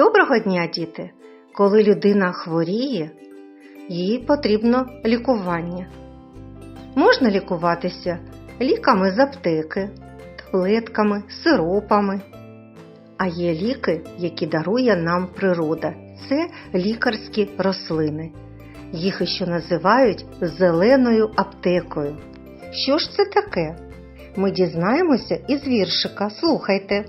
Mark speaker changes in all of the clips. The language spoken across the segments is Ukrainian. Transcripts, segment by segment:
Speaker 1: Доброго дня, діти! Коли людина хворіє, їй потрібно лікування. Можна лікуватися ліками з аптеки, таблетками, сиропами. А є ліки, які дарує нам природа. Це лікарські рослини. Їх ще називають зеленою аптекою. Що ж це таке? Ми дізнаємося із віршика. Слухайте.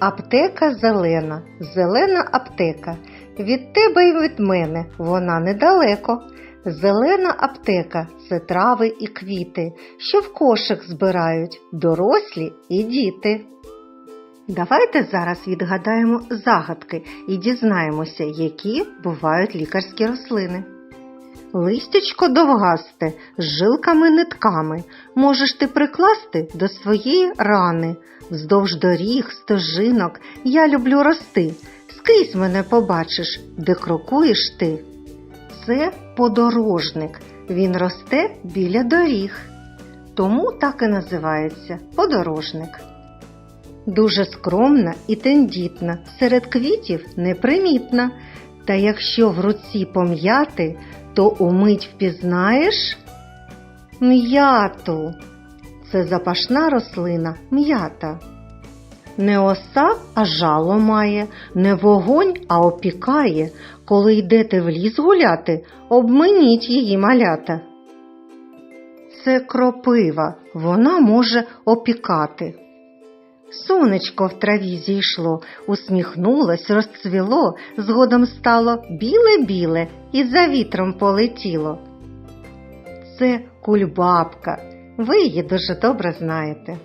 Speaker 1: Аптека зелена, зелена аптека. Від тебе й від мене вона недалеко. Зелена аптека це трави і квіти, що в кошик збирають дорослі і діти. Давайте зараз відгадаємо загадки і дізнаємося, які бувають лікарські рослини. Листячко довгасте, з жилками нитками, можеш ти прикласти до своєї рани. Вздовж доріг, стежинок я люблю рости. Скрізь мене побачиш, де крокуєш ти. Це подорожник. Він росте біля доріг. Тому так і називається подорожник. Дуже скромна і тендітна, серед квітів непримітна. Та якщо в руці пом'яти, то умить впізнаєш м'яту. Це запашна рослина м'ята. Не оса, а жало має, не вогонь, а опікає. Коли йдете в ліс гуляти, обминіть її малята. Це кропива, вона може опікати. Сонечко в траві зійшло, усміхнулось, розцвіло, згодом стало біле-біле і за вітром полетіло. Це кульбабка, ви її дуже добре знаєте.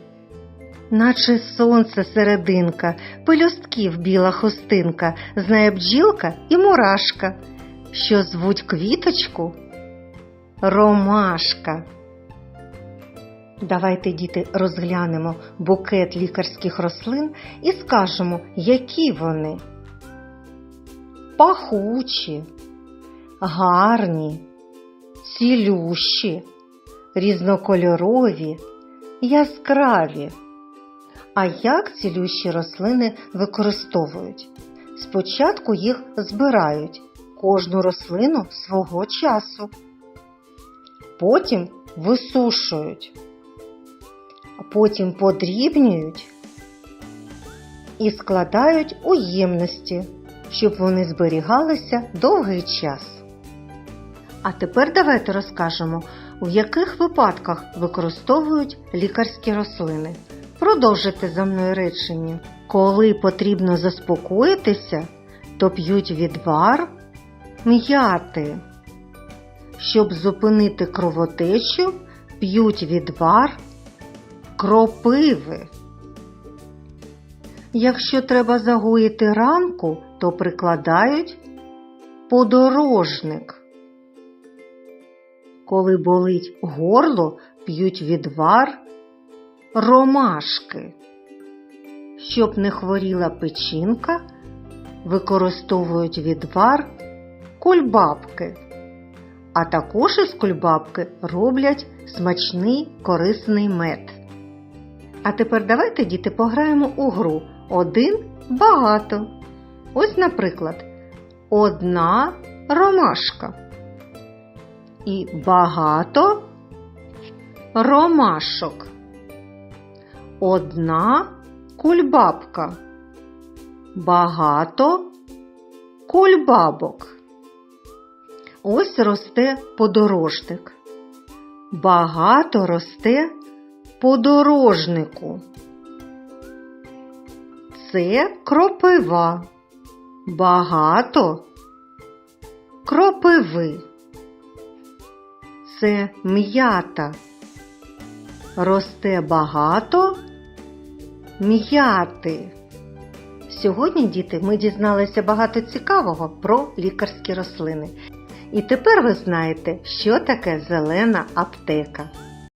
Speaker 1: Наче сонце серединка, пелюстків біла хустинка, знає бджілка і мурашка, що звуть квіточку Ромашка. Давайте, діти, розглянемо букет лікарських рослин і скажемо, які вони. Пахучі, гарні, цілющі, різнокольорові, яскраві. А як цілющі рослини використовують? Спочатку їх збирають, кожну рослину свого часу. Потім висушують потім подрібнюють і складають у ємності, щоб вони зберігалися довгий час. А тепер давайте розкажемо, у яких випадках використовують лікарські рослини. Продовжите за мною речення. Коли потрібно заспокоїтися, то п'ють відвар м'яти. Щоб зупинити кровотечу, п'ють відвар кропиви. Якщо треба загоїти ранку, то прикладають подорожник. Коли болить горло, п'ють відвар ромашки. Щоб не хворіла печінка, використовують відвар кульбабки. А також із кульбабки роблять смачний корисний мед. А тепер давайте, діти, пограємо у гру один багато. Ось, наприклад, одна ромашка. І багато ромашок. Одна кульбабка. Багато кульбабок. Ось росте подорожник. Багато росте подорожнику. Це кропива. Багато кропиви. Це м'ята. Росте багато м'яти. Сьогодні, діти, ми дізналися багато цікавого про лікарські рослини. І тепер ви знаєте, що таке зелена аптека.